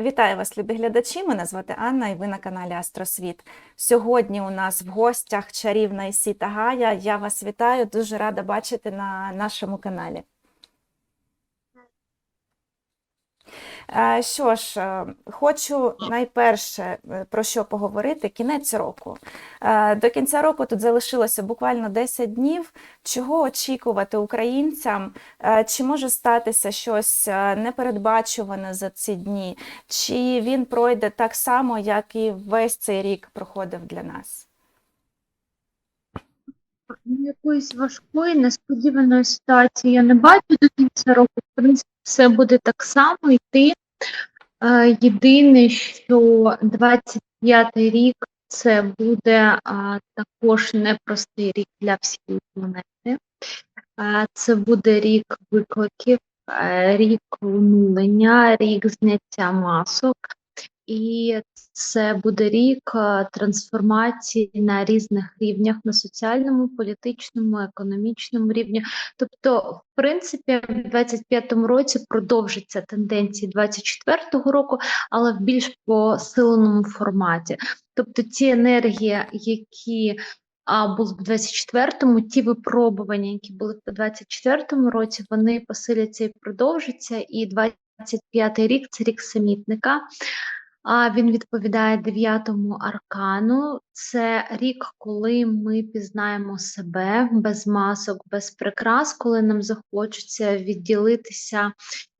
Вітаю вас, любі глядачі. Мене звати Анна, і ви на каналі Астросвіт. Сьогодні у нас в гостях чарівна Ісіта Гая. Я вас вітаю, дуже рада бачити на нашому каналі. Е, Що ж, е, хочу найперше е, про що поговорити кінець року. Е, До кінця року тут залишилося буквально 10 днів. Чого очікувати українцям? Е, Чи може статися щось е, непередбачуване за ці дні? Чи він пройде так само, як і весь цей рік проходив для нас? Якоїсь важкої, несподіваної ситуації я не бачу до кінця року. В принципі, все буде так само йти. Е, Єдине, що 25-й рік це буде а, також непростий рік для всієї планети. Е, Це буде рік викликів, е, рік унулення, рік зняття масок. І це буде рік е, трансформації на різних рівнях, на соціальному, політичному, економічному рівні. Тобто, в принципі, в 25-му році продовжаться тенденції 24-го року, але в більш посиленому форматі. Тобто ті енергії, які а, були в 24-му, ті випробування, які були в 24-му році, вони посиляться і продовжаться. І 25-й рік це рік самітника. А він відповідає дев'ятому аркану. Це рік, коли ми пізнаємо себе без масок, без прикрас, коли нам захочеться відділитися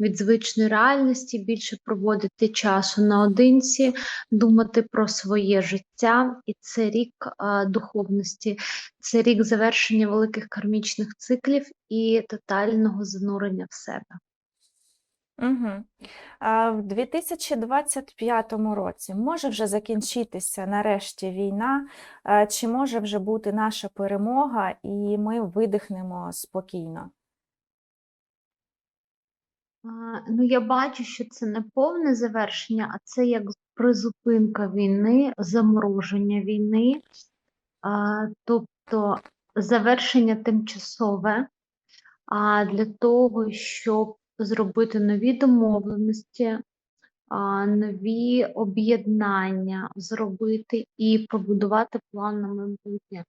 від звичної реальності, більше проводити часу наодинці, думати про своє життя. І це рік а, духовності, це рік завершення великих кармічних циклів і тотального занурення в себе. Угу. А в 2025 році може вже закінчитися нарешті війна, чи може вже бути наша перемога, і ми видихнемо спокійно? Ну, я бачу, що це не повне завершення, а це як призупинка війни, замороження війни, тобто завершення тимчасове, а для того, щоб зробити нові домовленості, нові об'єднання, зробити і побудувати план на майбутнє.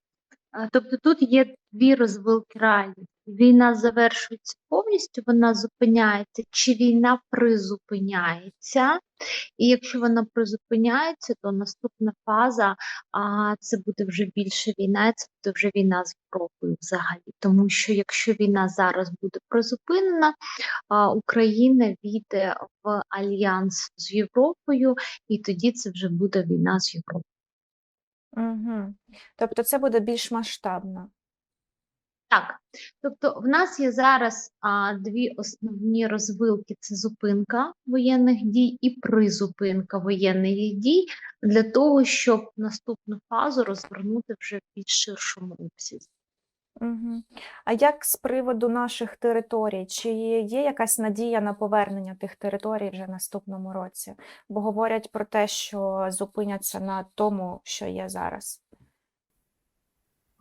Тобто тут є дві розвилки реальності. Війна завершується повністю, вона зупиняється, чи війна призупиняється. І якщо вона призупиняється, то наступна фаза а, це буде вже більше війна, це буде вже війна з Європою взагалі. Тому що якщо війна зараз буде призупинена, а, Україна війде в альянс з Європою, і тоді це вже буде війна з Європою. Угу. Тобто це буде більш масштабно. Так, тобто в нас є зараз а, дві основні розвилки: це зупинка воєнних дій і призупинка воєнних дій для того, щоб наступну фазу розвернути вже в більш ширшому обсязі. Угу. А як з приводу наших територій? Чи є якась надія на повернення тих територій вже наступному році? Бо говорять про те, що зупиняться на тому, що є зараз.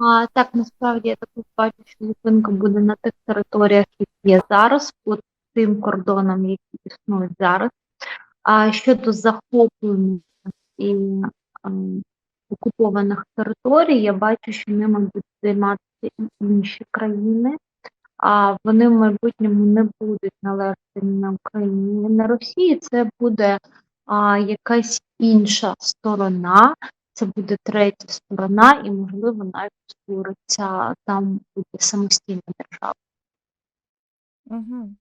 А, так, насправді я також бачу, що зупинка буде на тих територіях, які є зараз, по тим кордонам, які існують зараз. А щодо захоплення і окупованих територій, я бачу, що ними будуть займатися інші країни, а вони в майбутньому не будуть належати ні на Україні, ні на Росії. Це буде а, якась інша сторона, це буде третя сторона, і, можливо, навіть створиться там буде самостійна держава. Угу.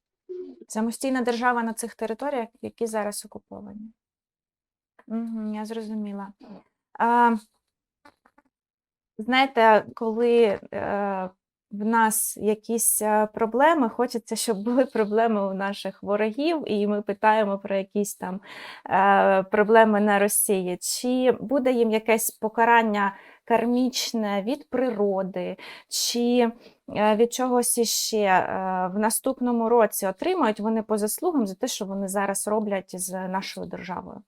Самостійна держава на цих територіях, які зараз окуповані. Угу, я зрозуміла. А, знаєте, коли е, в нас якісь е, проблеми, хочеться, щоб були проблеми у наших ворогів, і ми питаємо про якісь там е, проблеми на Росії. Чи буде їм якесь покарання кармічне від природи, чи е, від чогось іще в наступному році отримають вони по заслугам за те, що вони зараз роблять з нашою державою?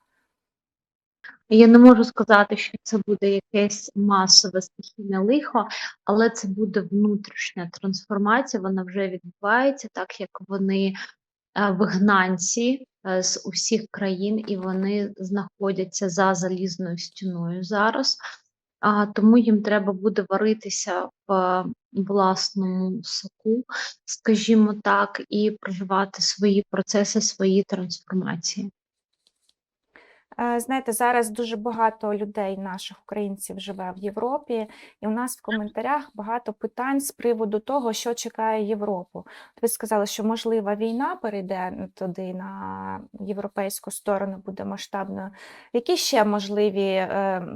Я не можу сказати, що це буде якесь масове стихійне лихо, але це буде внутрішня трансформація, вона вже відбувається, так як вони е, вигнанці е, з усіх країн, і вони знаходяться за залізною стіною зараз. Тому їм треба буде варитися в власному соку, скажімо так, і проживати свої процеси, свої трансформації. Е, Знаєте, зараз дуже багато людей, наших українців, живе в Європі, і у нас в коментарях багато питань з приводу того, що чекає Європу. Ви сказали, що можлива війна перейде туди на європейську сторону, буде масштабною. Які ще можливі, е,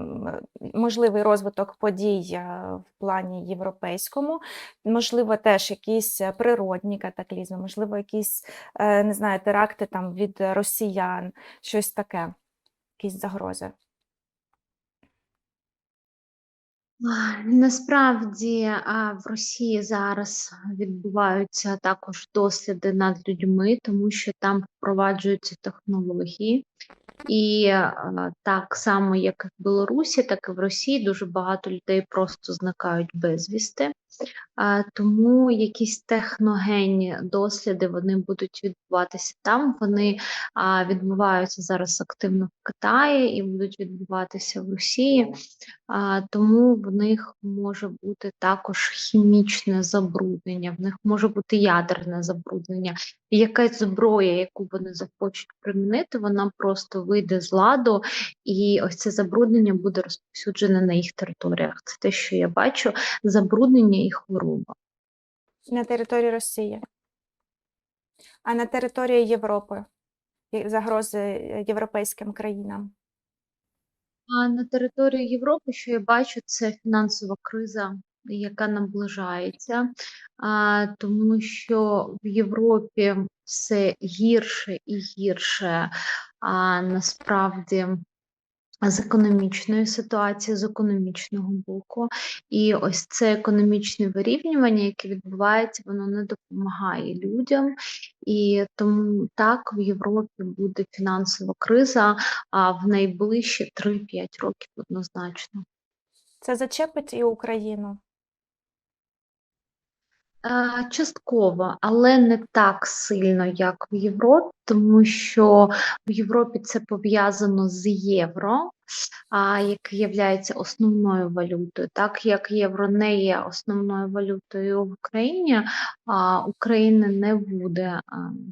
можливий розвиток подій е, в плані європейському? Можливо, теж якісь природні катаклізми, можливо, якісь не знаю, теракти там від росіян, щось таке якісь загрози? Насправді в Росії зараз відбуваються також досліди над людьми, тому що там впроваджуються технології. І так само, як і в Білорусі, так і в Росії дуже багато людей просто зникають безвісти. Тому якісь техногенні досліди вони будуть відбуватися там. Вони відбуваються зараз активно в Китаї і будуть відбуватися в Росії. Тому в них може бути також хімічне забруднення, в них може бути ядерне забруднення. Якась зброя, яку вони захочуть примінити, вона просто вийде з ладу, і ось це забруднення буде розповсюджене на їх територіях. Це те, що я бачу, забруднення і хвороба. На території Росії. А на території Європи загрози е, європейським країнам. А на території Європи, що я бачу, це фінансова криза, яка наближається, а, тому що в Європі все гірше і гірше, а насправді з економічної ситуації, з економічного боку. І ось це економічне вирівнювання, яке відбувається, воно не допомагає людям. І тому так в Європі буде фінансова криза а в найближчі 3-5 років однозначно. Це зачепить і Україну. Е, Частково, але не так сильно, як в Європі, тому що в Європі це пов'язано з євро, а, яке є основною валютою. Так як євро не є основною валютою в Україні, а України не буде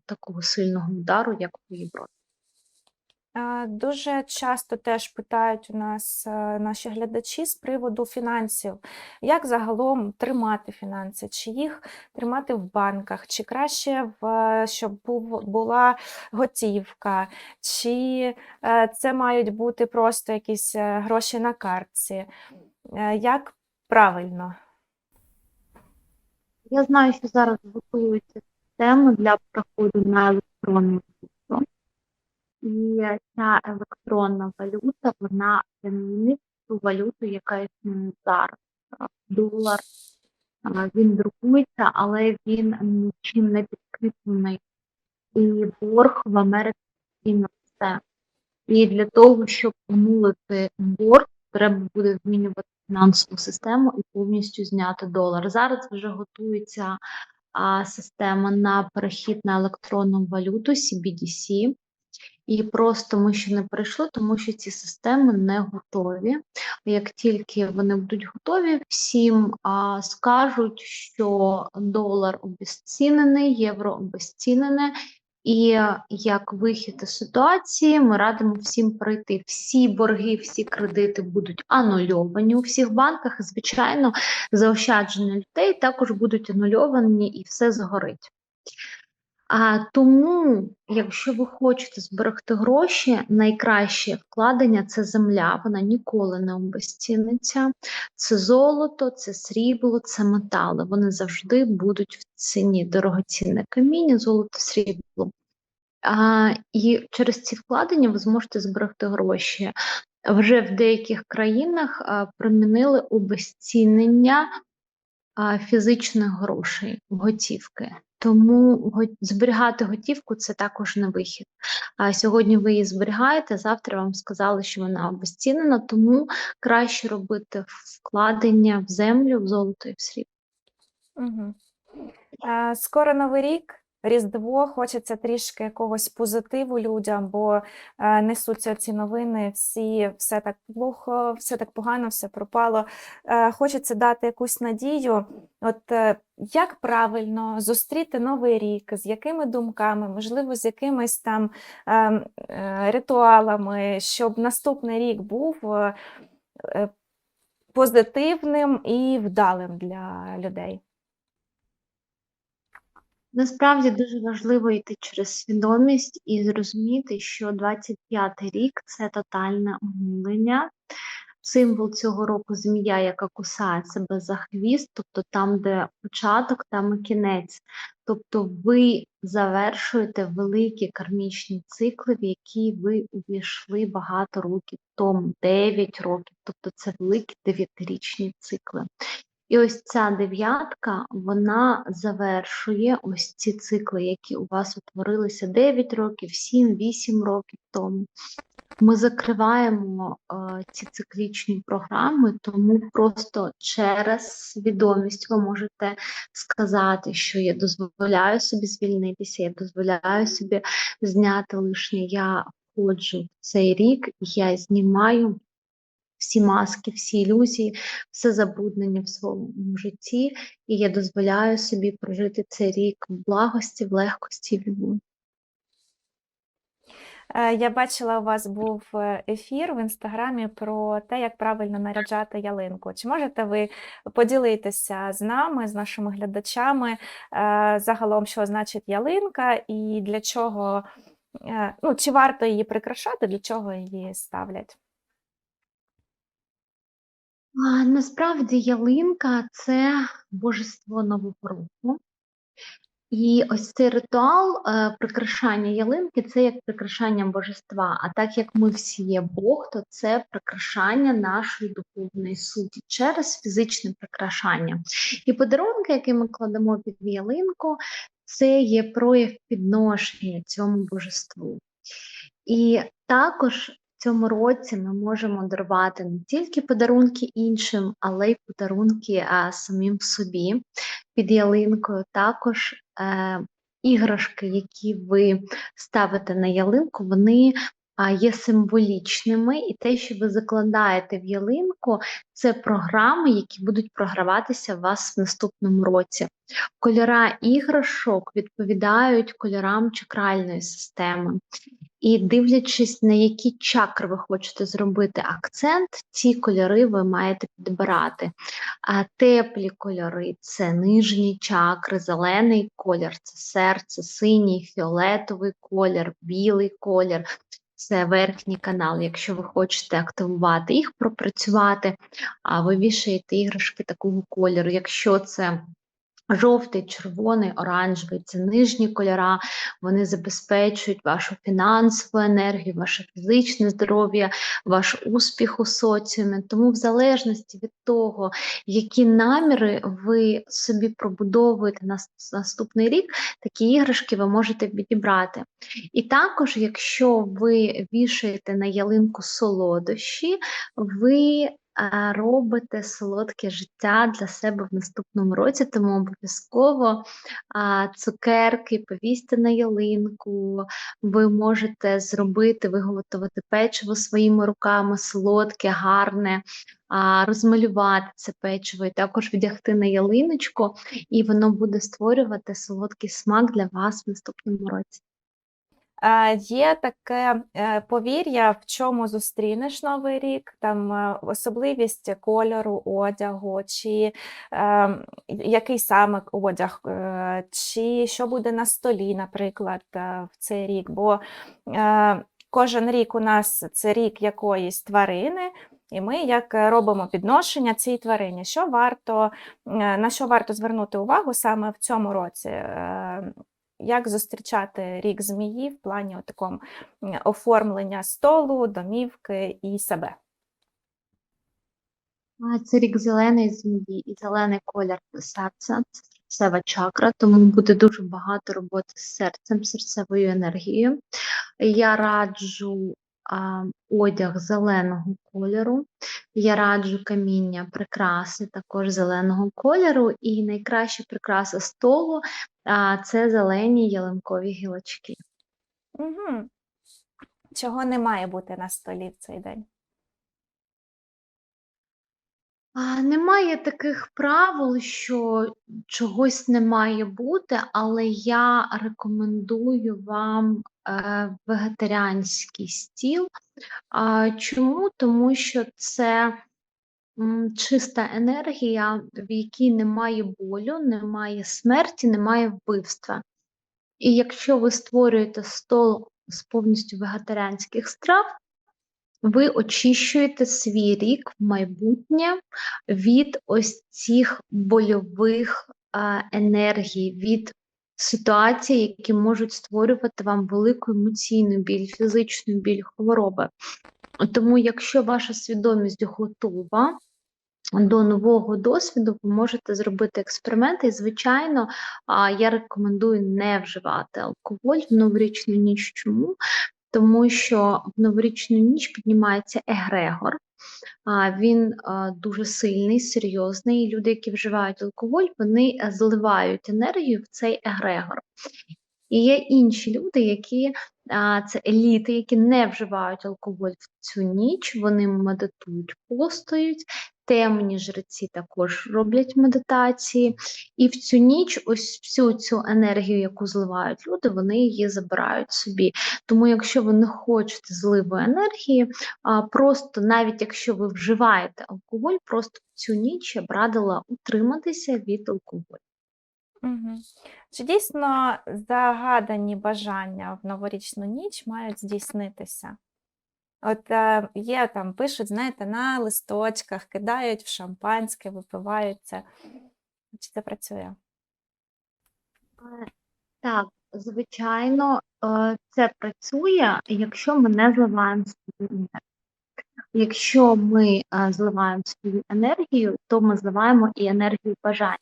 такого сильного удару, як в Європі. А, Дуже часто теж питають у нас е, наші глядачі з приводу фінансів. Як загалом тримати фінанси? Чи їх тримати в банках, чи краще, е, щоб була готівка, чи е, це мають бути просто якісь е, гроші на картці? Е, Як правильно? Я знаю, що зараз готуються системи для переходу на електронну. І ця електронна валюта, вона замінить ту валюту, яка існує зараз. Долар, він друкується, але він нічим не підкріплений. І борг в Америці постійно росте. І для того, щоб умолити борг, треба буде змінювати фінансову систему і повністю зняти долар. Зараз вже готується а, система на перехід на електронну валюту CBDC. І просто ми ще не прийшли, тому що ці системи не готові. Як тільки вони будуть готові, всім а, скажуть, що долар обезцінений, євро обезцінене, і як вихід із ситуації, ми радимо всім пройти. Всі борги, всі кредити будуть анульовані у всіх банках. Звичайно, заощадження людей також будуть анульовані і все згорить. А тому, якщо ви хочете зберегти гроші, найкраще вкладення це земля, вона ніколи не обезціниться. Це золото, це срібло, це метали. Вони завжди будуть в ціні дорогоцінне каміння, золото, срібло. А, і через ці вкладення ви зможете зберегти гроші. Вже в деяких країнах а, примінили обезцінення а, фізичних грошей, готівки. Тому зберігати готівку це також не вихід. А сьогодні ви її зберігаєте, завтра вам сказали, що вона обезцінена, тому краще робити вкладення в землю, в золото і в срібло. Угу. Скоро Новий рік. Різдво, хочеться трішки якогось позитиву людям, бо е, несуться ці новини, всі все так плохо, все так погано, все пропало. Е, хочеться дати якусь надію. От е, як правильно зустріти новий рік, з якими думками, можливо, з якимись там ем, ритуалами, щоб наступний рік був позитивним і вдалим для людей. Насправді дуже важливо йти через свідомість і зрозуміти, що 25-й рік це тотальне оновлення. Символ цього року змія, яка кусає себе за хвіст, тобто там, де початок, там і кінець. Тобто ви завершуєте великі кармічні цикли, в які ви увійшли багато років тому, 9 років, тобто це великі дев'ятирічні цикли. І ось ця дев'ятка, вона завершує ось ці цикли, які у вас утворилися 9 років, 7-8 років тому. Ми закриваємо е, ці циклічні програми, тому просто через свідомість ви можете сказати, що я дозволяю собі звільнитися, я дозволяю собі зняти лишнє, я входжу в цей рік, я знімаю всі маски, всі ілюзії, все забруднення в своєму житті, і я дозволяю собі прожити цей рік в благості, в легкості, в любові. Е, Я бачила, у вас був е, ефір в інстаграмі про те, як правильно наряджати ялинку. Чи можете ви поділитися з нами, з нашими глядачами, е, загалом, що значить ялинка і для чого, ну, чи варто її прикрашати, для чого її ставлять? Насправді ялинка це божество нового року. І ось цей ритуал е, прикрашання ялинки це як прикрашання божества. А так як ми всі є Бог, то це прикрашання нашої духовної суті через фізичне прикрашання. І подарунки, які ми кладемо під ялинку, це є прояв підношення цьому божеству. І також цьому році ми можемо дарувати не тільки подарунки іншим, але й подарунки а, самим собі під ялинкою. Також е, іграшки, які ви ставите на ялинку, вони а, є символічними, і те, що ви закладаєте в ялинку, це програми, які будуть програватися у вас в наступному році. Кольора іграшок відповідають кольорам чакральної системи. І дивлячись, на які чакри ви хочете зробити акцент, ці кольори ви маєте підбирати. А теплі кольори це нижні чакри, зелений колір, це серце, синій, фіолетовий колір, білий колір. Це верхній канал. Якщо ви хочете активувати їх, пропрацювати, а ви вішаєте іграшки такого кольору. Якщо це Жовтий, червоний, оранжевий це нижні кольора, вони забезпечують вашу фінансову енергію, ваше фізичне здоров'я, ваш успіх у соціумі. Тому, в залежності від того, які наміри ви собі пробудовуєте на наступний рік, такі іграшки ви можете підібрати. І також, якщо ви вішаєте на ялинку солодощі, ви робите солодке життя для себе в наступному році, тому обов'язково цукерки повісьте на ялинку, ви можете зробити, виготовити печиво своїми руками, солодке, гарне, розмалювати це печиво і також вдягти на ялиночку, і воно буде створювати солодкий смак для вас в наступному році. Є таке е, повір'я, в чому зустрінеш новий рік, там е, особливість кольору одягу, чи е, який саме одяг, е, чи що буде на столі, наприклад, в цей рік. Бо е, кожен рік у нас це рік якоїсь тварини. І ми як робимо підношення цій тварині, що варто, на що варто звернути увагу саме в цьому році? Як зустрічати рік змії в плані такому оформлення столу, домівки і себе. Це рік зеленої змії і зелений колір серця, це серцева чакра, тому буде дуже багато роботи з серцем, серцевою енергією. Я раджу одяг зеленого кольору. Я раджу каміння прикраси також зеленого кольору, і найкраща прикраса столу це зелені ялинкові гілочки. Угу. Чого не має бути на столі в цей день? А, Немає таких правил, що чогось не має бути, але я рекомендую вам вегетаріанський стіл. Чому? Тому що це чиста енергія, в якій немає болю, немає смерті, немає вбивства. І якщо ви створюєте стол з повністю вегетаріанських страв, ви очищуєте свій рік в майбутнє від ось цих больових а, енергій, від ситуацій, які можуть створювати вам велику емоційну біль, фізичну біль, хвороби. Тому, якщо ваша свідомість готова до нового досвіду, ви можете зробити експерименти. І, звичайно, я рекомендую не вживати алкоголь в новорічну ніч. Чому? Тому що в новорічну ніч піднімається егрегор. Він дуже сильний, серйозний. І люди, які вживають алкоголь, вони е, зливають енергію в цей егрегор. І є інші люди, які це еліти, які не вживають алкоголь в цю ніч, вони медитують, постують. Темні жреці також роблять медитації, і в цю ніч ось всю цю енергію, яку зливають люди, вони її забирають собі. Тому, якщо ви не хочете зливу енергії, просто навіть якщо ви вживаєте алкоголь, просто в цю ніч я б радила утриматися від алкоголю. Угу. Чи дійсно загадані бажання в новорічну ніч мають здійснитися? От е, є там, пишуть, знаєте, на листочках, кидають в шампанське, випивають це. Чи це працює? Е, Так, звичайно, е, це працює, якщо ми не зливаємо свою енергію. Якщо ми е, зливаємо свою енергію, то ми зливаємо і енергію бажання.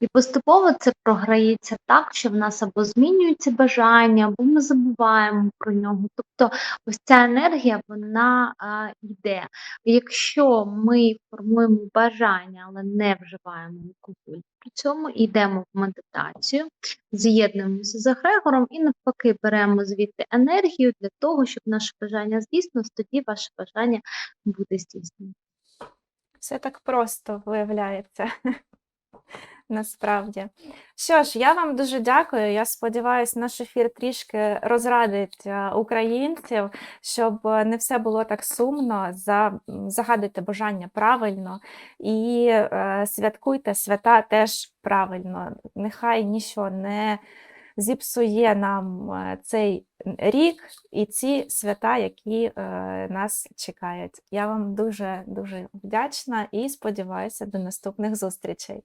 І поступово це програється так, що в нас або змінюються бажання, або ми забуваємо про нього. Тобто ось ця енергія вона а, йде. Якщо ми формуємо бажання, але не вживаємо алкоголь, при цьому йдемо в медитацію, з'єднуємося з егрегором і навпаки беремо звідти енергію для того, щоб наше бажання здійснилось, тоді ваше бажання буде здійснено. Все так просто виявляється. Насправді. Що ж, я вам дуже дякую. Я сподіваюся, наш ефір трішки розрадить е, українців, щоб е, не все було так сумно. За, загадуйте бажання правильно і е, святкуйте свята теж правильно. Нехай нічого не зіпсує нам цей рік і ці свята, які нас чекають. Я вам дуже дуже вдячна і сподіваюся до наступних зустрічей.